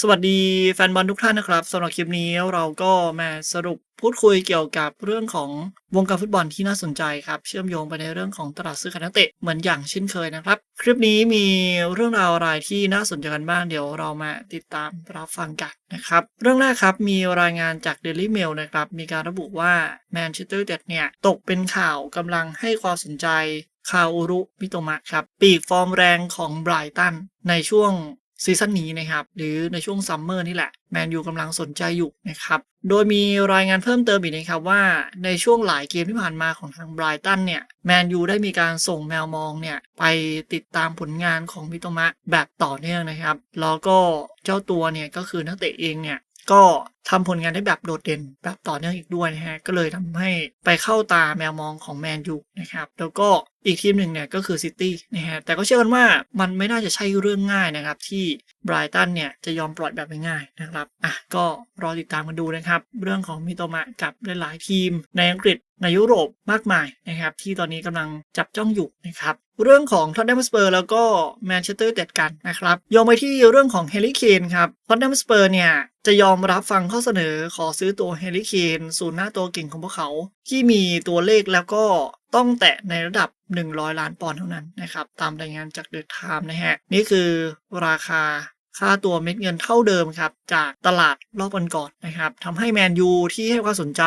สวัสดีแฟนบอลทุกท่านนะครับสำหรับคลิปนี้เราก็มาสรุปพูดคุยเกี่ยวกับเรื่องของวงการฟุตบอลที่น่าสนใจครับ เชื่อมโยงไปในเรื่องของตลาดซื้อขายนักเตะเหมือนอย่างเช่นเคยนะครับ คลิปนี้มีเรื่องราวอะไรที่น่าสนใจกันบ้างเดี๋ยวเรามาติดตามรับฟังกันนะครับ เรื่องแรกครับมีรายงานจาก Daily Mail นะครับ มีการระบุว่าแมนเชสเตอร์ยูไนเต็ดเนี่ยตกเป็นข่าวกำลังให้ความสนใจคาอูรุมิโตมะครับ ปีกฟอร์มแรงของไบรตันในช่วง ซีซั่นนี้นะครับ หรือในช่วงซัมเมอร์นี่แหละแมนยูกำลังสนใจอยู่นะครับ โดยมีรายงานเพิ่มเติมอีกนะครับว่าในช่วงหลายเกมที่ผ่านมาของทางไบรตันเนี่ยแมนยูได้มีการส่งแมวมองเนี่ยไปติดตามผลงานของมิโตมะแบบต่อเนื่องนะครับ แล้วก็เจ้าตัวเนี่ยก็คือนักเตะเองเนี่ยก็ทำผลงานได้แบบโดดเด่นแบบต่อเนื่องอีกด้วยนะฮะก็เลยทำให้ไปเข้าตาแมวมองของแมนยูนะครับแล้วก็ อีกทีมหนึ่งเนี่ยก็คือซิตี้นะฮะแต่ก็เชื่อกันว่ามันไม่น่าจะใช่เรื่องง่ายนะครับ ที่ไบรตันเนี่ยจะยอมปล่อยแบบง่ายๆนะครับอะก็รอติดตามกันดูนะครับ เรื่องของมิโตมะกับหลายๆทีม ในอังกฤษในยุโรปมากมายนะครับ ที่ตอนนี้กำลังจับจ้องอยู่นะครับเรื่องของท็อตแนมสเปอร์แล้วก็แมนเชสเตอร์เด็ดกันนะครับโยงไปที่เรื่องของเฮลิเคนครับท็อตแนมสเปอร์เนี่ยจะยอมรับฟังข้อเสนอขอซื้อตัวเฮลิเคนศูนย์หน้าตัวเก่งของพวกเขา ที่มีตัวเลขแล้วก็ ต้องแตะในระดับ 100 ล้านปอนด์เท่านั้นนะครับ ตามรายงานจากเดอะไทม์นะฮะ นี่คือราคาค่าตัวเม็ดเงินเท่าเดิมครับ จากตลาดรอบวันก่อนนะครับทำให้แมนยูที่ให้ความสนใจ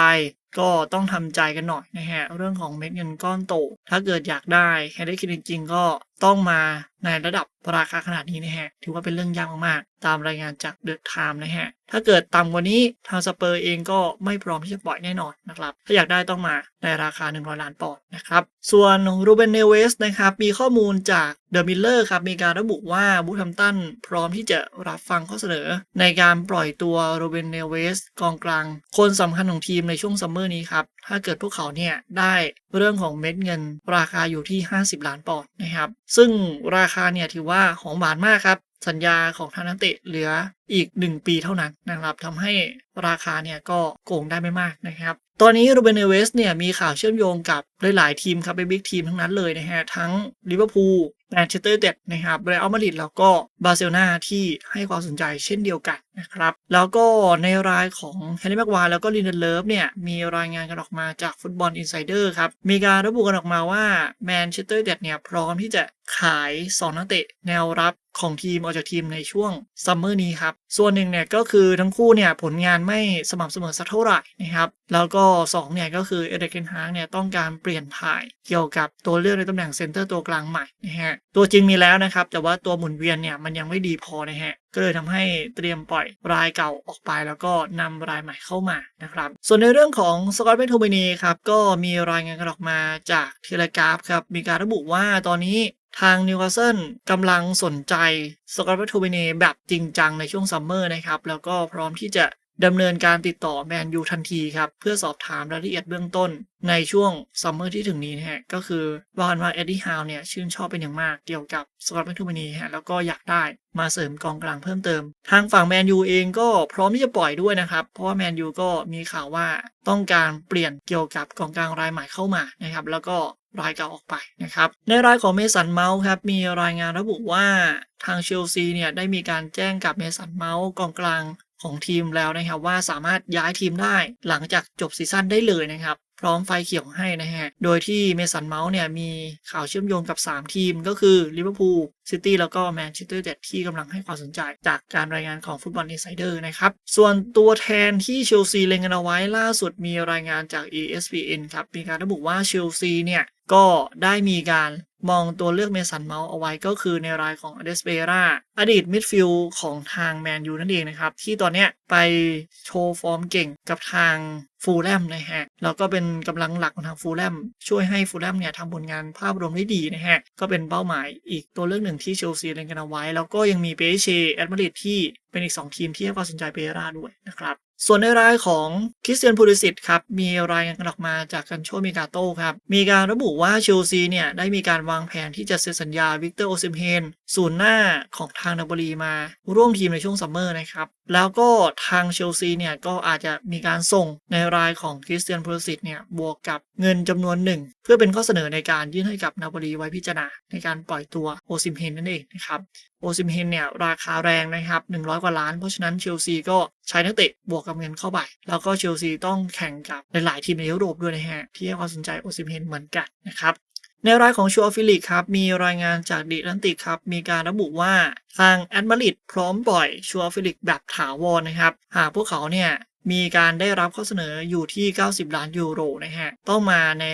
ก็ต้องทำใจกันหน่อยนะฮะ เรื่องของเม็ดเงินก้อนโต ถ้าเกิดอยากได้ให้ได้คิดจริงก็ ต้องมาในระดับราคาขนาดนี้นะฮะ ถือว่าเป็นเรื่องยากมากๆ ตามรายงานจากเดอะไทม์นะฮะ ถ้าเกิดต่ำกว่านี้ทางสเปอร์เองก็ไม่พร้อมที่จะปล่อยแน่นอนนะครับ ถ้าอยากได้ต้องมาในราคา 100 ล้านปอนด์นะครับ ส่วนรูเบนเนเวสนะครับ มีข้อมูลจากเดอะมิลเลอร์ครับ มีการระบุว่าบูธัมตันพร้อมที่จะรับฟังข้อเสนอ ในการปล่อยตัวโรเบนเนเวสกองกลาง คนสำคัญของทีมในช่วงซัมเมอร์นี้ครับ ถ้าเกิดพวกเขาเนี่ยได้เรื่องของเม็ดเงินราคาอยู่ที่ 50 ล้านปอนด์นะครับ ซึ่งราคาเนี่ยถือว่าหอมหวานมากครับ สัญญาของทางนักเตะเหลือ อีก 1 ปีเท่านั้นนะครับทำให้ราคาเนี่ยก็โกงได้ไม่มากนะครับ ตอนนี้โรเบนเนเวสเนี่ยมีข่าวเชื่อมโยงกับหลาย ๆ ทีมครับเป็นบิ๊กทีมทั้งนั้นเลยนะฮะทั้งลิเวอร์พูลแมนเชสเตอร์ยูไนเต็ดนะครับเรอัลมาดริดแล้วก็บาร์เซโลนาที่ให้ความสนใจเช่นเดียวกันนะครับ แล้วก็ในรายของแฮร์รี่แม็กควายแล้วก็ลินเดนเลิฟเนี่ย มีรายงานกันออกมาจากฟุตบอลอินไซเดอร์ครับ มีการระบุกันออกมาว่าแมนเชสเตอร์ยูไนเต็ดเนี่ยพร้อมที่จะขายสอนักเตะแนวรับของทีมออกจากทีมในช่วงซัมเมอร์นี้ครับ ส่วนหนึ่งเนี่ยก็คือทั้งคู่เนี่ยผลงานไม่สม่ำเสมอสักเท่าไหร่นะครับ แล้วก็2เนี่ยก็คือเอเดเกนฮางเนี่ยต้องการเปลี่ยนถ่ายเกี่ยวกับตัวเลือกในตำแหน่งเซนเตอร์ตัวกลางใหม่นะฮะตัวจริงมีแล้วนะครับ แต่ว่าตัวหมุนเวียนเนี่ยมันยังไม่ดีพอนะฮะก็เลยทำให้เตรียมปล่อยรายเก่าออกไปแล้วก็นำรายใหม่เข้ามานะครับ ส่วนในเรื่องของสกอตเบนโทเบนีครับก็มีรายงานกันออกมาจากเทเลกราฟครับมีการระบุว่าตอนนี้ ทางนิวคาสเซิลกำลังสนใจสกอตเบนโทเบนีแบบจริงจังในช่วงซัมเมอร์นะครับ แล้วก็พร้อมที่จะดำเนินการติดต่อแมนยูทันทีครับ เพื่อสอบถามรายละเอียดเบื้องต้นในช่วงซัมเมอร์ที่ถึงนี้นะฮะ ก็คือว่ากันว่าเอ็ดดี้ฮาวเนี่ย ชื่นชอบเป็นอย่างมากเกี่ยวกับสกอตแมคทูมินีฮะ แล้วก็อยากได้มาเสริมกองกลางเพิ่มเติม ทางฝั่งแมนยูเองก็พร้อมที่จะปล่อยด้วยนะครับ เพราะว่าแมนยูก็มีข่าวว่าต้องการเปลี่ยนเกี่ยวกับกองกลางรายใหม่เข้ามานะครับแล้วก็ รายเก่าออกไปนะครับ ในรายของเมสันเมาส์ครับ มีรายงานระบุว่าทางเชลซีเนี่ยได้มีการแจ้งกับเมสันเมาส์กองกลางของทีมแล้วนะครับว่าสามารถย้ายทีมได้หลังจากจบซีซั่นได้เลยนะครับพร้อมไฟเขียวให้นะฮะ โดยที่เมสันเมาส์เนี่ยมีข่าวเชื่อมโยงกับ 3 ทีมก็คือลิเวอร์พูล ซิตี้แล้วก็แมนเชสเตอร์ยูไนเต็ดที่กำลังให้ความสนใจจากการรายงานของฟุตบอลอินไซเดอร์นะครับ ส่วนตัวแทนที่เชลซีเล็งกันเอาไว้ล่าสุดมีรายงานจาก ESPN ครับ มีการระบุว่าเชลซีเนี่ย ก็ได้มีการมองตัวเลือกเมสันเมาส์เอาไว้ก็คือในรายของอเดสเปราอดีตมิดฟิลด์ของทางแมนยูนั่นเองนะครับ ที่ตอนเนี้ยไปโชว์ฟอร์มเก่งกับทางฟูลแลมนะฮะ แล้วก็เป็นกำลังหลักของทางฟูลแลมช่วยให้ฟูลแลมเนี่ยทำผลงานภาพรวมได้ดีนะฮะ ก็เป็นเป้าหมายอีกตัวเลือกหนึ่งที่เชลซีเล่นกันเอาไว้ แล้วก็ยังมีเปเชแอดมาริดที่เป็นอีก 2 ทีมที่ให้ความสนใจเปเราด้วยนะครับ ส่วนในรายของคริสเตียนพูลิสิตครับ มีรายงานกันออกมาจากกันโชมิกาโต้ครับ มีการระบุว่าเชลซีเนี่ยได้มีการวางแผนที่จะเซ็นสัญญาวิกเตอร์โอซิมเฮนศูนย์หน้าของทางนาโปลีมา ร่วมทีมในช่วงซัมเมอร์นะครับ แล้วก็ทางเชลซีเนี่ยก็อาจจะมีการส่งในรายของคริสเตียนพูลิสิตเนี่ยบวกกับเงินจำนวนหนึ่งเพื่อเป็นข้อเสนอในการยื่นให้กับนาโปลีไว้พิจารณาในการปล่อยตัวโอซิมเฮนนั่นเองนะครับโอซิมเฮนเนี่ยราคาแรงนะครับ100กว่าล้าน เพราะฉะนั้นเชลซีก็ใช้นักเตะบวกกับเงินเข้าไป แล้วก็เชลซีต้องแข่งกับหลายๆทีมในยุโรปด้วยนะฮะ ที่ให้ความสนใจโอซิมเฮนเหมือนกันนะครับในรายของชัวฟิลิกครับ มีรายงานจากดิแลนติกครับ มีการระบุว่าทางแอดมาริดพร้อมปล่อยชัวฟิลิกแบบถาวรนะครับ หากพวกเขาเนี่ยมีการได้รับข้อเสนออยู่ที่ 90 ล้านยูโรนะฮะ ต้องมาใน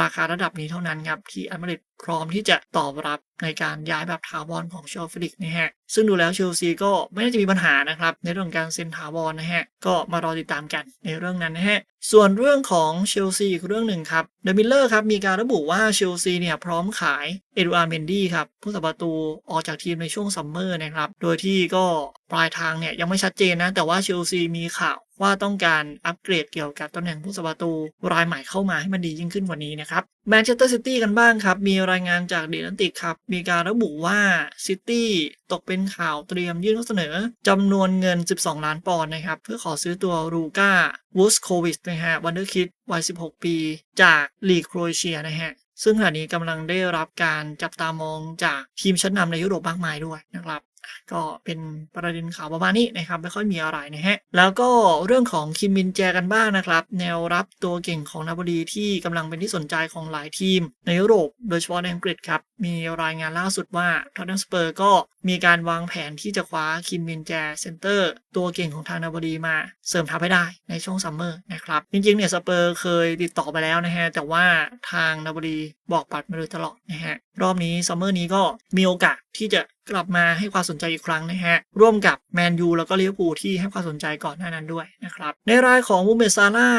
ราคาระดับนี้เท่านั้นครับที่แอดมาริดพร้อมที่จะตอบรับในการย้ายแบบถาวรของชัวฟิลิกนะฮะซึ่งดูแล้วเชลซีก็ไม่น่าจะมีปัญหานะครับ ในเรื่องการเซ็นถาวรนะฮะก็มารอติดตามกันในเรื่องนั้นนะฮะส่วนเรื่องของเชลซีอีกเรื่องหนึ่งครับเดมิลเลอร์ครับมีการระบุว่าเชลซีเนี่ยพร้อมขายเอ็ดูอาร์เมนดี้ครับผู้สัประตูออกจากทีมในช่วงซัมเมอร์นะครับโดยที่ก็ปลายทางเนี่ยยังไม่ชัดเจนนะแต่ว่าเชลซีมีข่าว ว่าต้องการอัปเกรดเกี่ยวกับตำแหน่งผู้สัประตูรายใหม่เข้ามาให้มันดียิ่งขึ้นกว่านี้นะครับแมนเชสเตอร์ซิตี้กันบ้างครับ มีรายงานจากเดีแลนติกครับ มีการระบุว่าซิตี้ตกเป็นข่าวเตรียมยื่นข้อเสนอจำนวนเงิน 12 ล้านปอนด์นะครับ เพื่อขอซื้อตัวรูก้าวูสโควิชนะฮะวันเดอร์คิดวัย 16 ปี จากลีกโครเอเชียนะฮะซึ่งขณะนี้กำลังได้รับการจับตามองจากทีมชั้นนำในยุโรปมากมายด้วยนะครับ ก็เป็นประเด็นข่าวประมาณนี้นะครับ ไม่ค่อยมีอะไรนะฮะ แล้วก็เรื่องของคิมมินแจกันบ้างนะครับ แนวรับตัวเก่งของนาโปลีที่กำลังเป็นที่สนใจของหลายทีม ในยุโรปโดยเฉพาะในอังกฤษครับ มีรายงานล่าสุดว่าทอตแนมสเปอร์ก็มีการวางแผนที่จะคว้าคิมมินแจเซนเตอร์ ตัวเก่งของทางนาโปลีมาเสริมทัพให้ได้ในช่วงซัมเมอร์นะครับ จริงๆเนี่ยสเปอร์เคยติดต่อไปแล้วนะฮะแต่ว่าทางนาโปลีบอกปัดมาโดยตลอดนะฮะรอบนี้ซัมเมอร์นี้ก็มีโอกาสที่จะ กลับมาให้ความสนใจอีกครั้งนะฮะ ร่วมกับแมนยูแล้วก็ลิเวอร์พูลที่ให้ความสนใจก่อนหน้านั้นด้วยนะครับ ในรายของมูเมซาร่า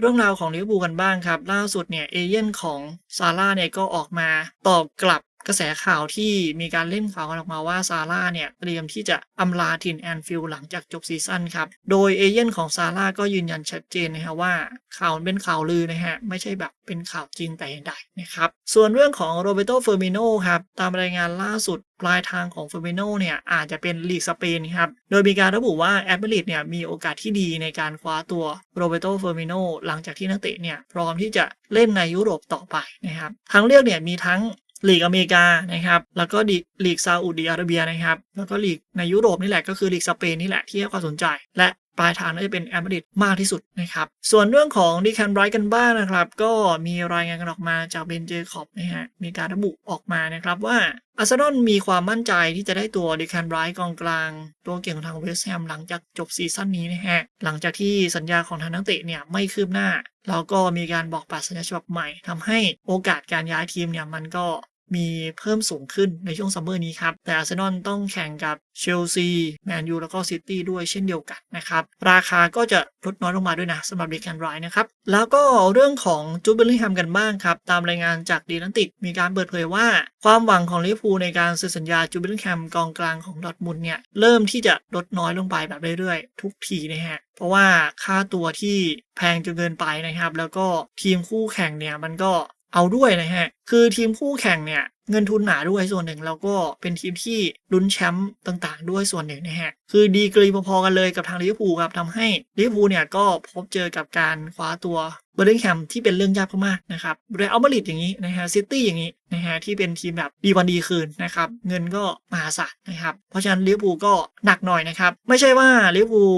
เรื่องราวของลิเวอร์พูลกันบ้างครับ ล่าสุดเนี่ยเอเย่นของซาร่าเนี่ยก็ออกมาตอบกลับ กระแสข่าวที่มีการเล่นข่าวกันออกมาว่าซาร่าเนี่ยเตรียมที่จะอำลาทินแอนฟิลหลังจากจบซีซั่นครับ โดยเอเย่นของซาร่าก็ยืนยันชัดเจนนะฮะว่าข่าวเป็นข่าวลือนะฮะ ไม่ใช่แบบเป็นข่าวจริงแต่อย่างใดนะครับ ส่วนเรื่องของโรเบโตเฟอร์มิโนครับ ตามรายงานล่าสุดปลายทางของเฟอร์มิโนเนี่ยอาจจะเป็นลีกสเปนครับ โดยมีการระบุว่าแอตเลติกเนี่ยมีโอกาสที่ดีในการคว้าตัวโรเบโตเฟอร์มิโนหลังจากที่นักเตะเนี่ยพร้อมที่จะเล่นในยุโรปต่อไปนะครับทางเลือกเนี่ยมีทั้ง ลีกอเมริกานะครับ แล้วก็ลีกซาอุดิอาระเบียนะครับ แล้วก็ลีกในยุโรปนี่แหละก็คือลีกสเปนนี่แหละที่ให้ความสนใจ และ ปลายทางน่าจะเป็นแอมเบริดมากที่สุดนะครับ ส่วนเรื่องของดีแคนไรท์กันบ้างนะครับ ก็มีรายงานกันออกมาจากเบนเจคอบนะฮะมีการระบุออกมานะครับว่าอาร์เซนอลมีความมั่นใจที่จะได้ตัวดีแคนไรท์กองกลาง ตัวเก่งของทางเวสต์แฮมหลังจากจบซีซั่นนี้นะฮะหลังจากที่สัญญาของทางนักเตะเนี่ยไม่คืบหน้าแล้วก็มีการบอกปัดสัญญาฉบับใหม่ทำให้โอกาสการย้ายทีมเนี่ยมันก็ มีเพิ่มสูงขึ้นในช่วงซัมเมอร์นี้ครับ แต่อาร์เซนอลต้องแข่งกับเชลซีแมนยูแล้วก็ซิตี้ด้วยเช่นเดียวกันนะครับ ราคาก็จะลดน้อยลงมาด้วยนะสำหรับเดีแคนไรนะครับ แล้วก็เรื่องของจูเบลลิงแฮมกันบ้างครับ ตามรายงานจากดีลันติกมีการเปิดเผยว่า ความหวังของลิเวอร์พูลในการเซ็นสัญญาจูเบลลิงแฮมกองกลางของดอร์ทมุนเนี่ยเริ่มที่จะลดน้อยลงไปแบบเรื่อยๆ ทุกทีนะฮะเพราะว่าค่าตัวที่แพงจนเกินไปนะครับ แล้วก็ทีมคู่แข่งเนี่ยมันก็ เอาด้วยนะฮะ คือทีมคู่แข่งเนี่ยเงินทุนหนาด้วยส่วนหนึ่งแล้วก็เป็นทีมที่ลุ้นแชมป์ต่างๆ ด้วยส่วนหนึ่งนะฮะ คือดีกรีพอๆกันเลยกับทางลิเวอร์พูลครับทำให้ลิเวอร์พูลเนี่ยก็พบเจอกับการคว้าตัวเบอร์ลิงแฮมที่เป็นเรื่องยากมากๆนะครับเรอัลมาดริดอย่างนี้นะฮะซิตี้อย่างนี้นะฮะที่เป็นทีมแบบดีวันดีคืนนะครับเงินก็มหาศาลนะครับเพราะฉะนั้นลิเวอร์พูลก็หนักหน่อยนะครับไม่ใช่ว่าลิเวอร์พูล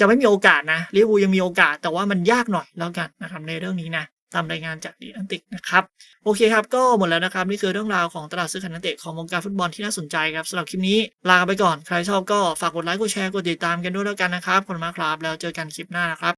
จะไม่มีโอกาสนะลิเวอร์พูลยังมีโอกาสแต่ว่ามันยากหน่อยแล้วกันนะครับในเรื่องนี้นะ ตามรายงานจากดีอันติกนะครับโอเคครับก็หมดแล้วนะครับ นี่คือเรื่องราวของตลาดซื้อขายนักเตะของวงการฟุตบอลที่น่าสนใจครับสำหรับคลิปนี้ลาไปก่อนใครชอบก็ฝากกดไลค์กดแชร์กดติดตามกันด้วยแล้วกันนะครับขอบคุณมากครับแล้วเจอกันคลิปหน้านะครับ